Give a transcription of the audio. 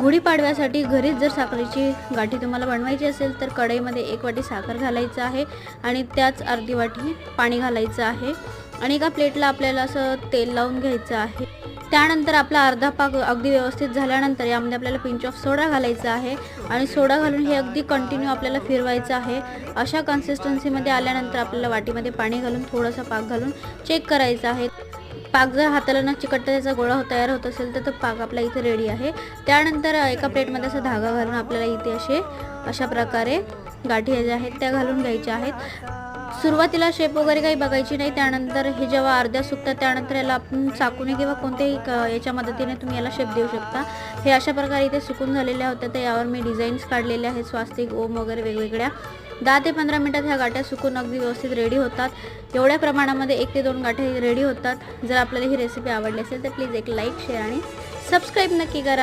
गुढीपाडव्यासाठी घरीच जर साखरेची गाठी तुम्हाला बनवायची असेल तर कढईमध्ये एक वाटी साखर घालायचं आहे आणि त्याच अर्धी वाटी पाणी घालायचं आहे. आणि एका प्लेटला आपल्याला असं तेल लावून घ्यायचं आहे. त्यानंतर आपला अर्धा पाक अगदी व्यवस्थित झाल्यानंतर यामध्ये आपल्याला पिंच ऑफ सोडा घालायचा आहे. आणि सोडा घालून हे अगदी कंटिन्यू आपल्याला फिरवायचं आहे. अशा कन्सिस्टन्सीमध्ये आल्यानंतर आपल्याला वाटीमध्ये पाणी घालून थोडासा पाक घालून चेक करायचा आहे. पाक जर हाताला न चिकटता त्याचा गोळा हो- तयार होत असेल तर तो पाक आपला इथे रेडी आहे. त्यानंतर एका प्लेटमध्ये असा धागा घालून आपल्याला इथे असे अशा प्रकारे गाठी ज्या आहेत त्या घालून घ्यायच्या आहेत. सुरुवातीला शेप वगैरे काही बघायची नाही. त्यानंतर हे जेव्हा अर्ध्या सुकतात त्यानंतर याला आपण चाकूने किंवा कोणत्याही क- याच्या मदतीने तुम्ही याला शेप देऊ शकता. हे अशा प्रकारे इथे सुकून झालेल्या होत्या. तर यावर मी डिझाईन्स काढलेल्या आहेत. स्वास्तिक ओम वगैरे वेगवेगळ्या. दहा ते पंधरा मिनटात ह्या गाठ्या सुकून अगदी व्यवस्थित रेडी होतात. एवढ्या प्रमाणामध्ये एक ते दोन गाठ्या रेडी होतात. जर आपल्याला ही रेसिपी आवडली असेल तर प्लीज एक लाईक शेअर आणि सबस्क्राईब नक्की करा.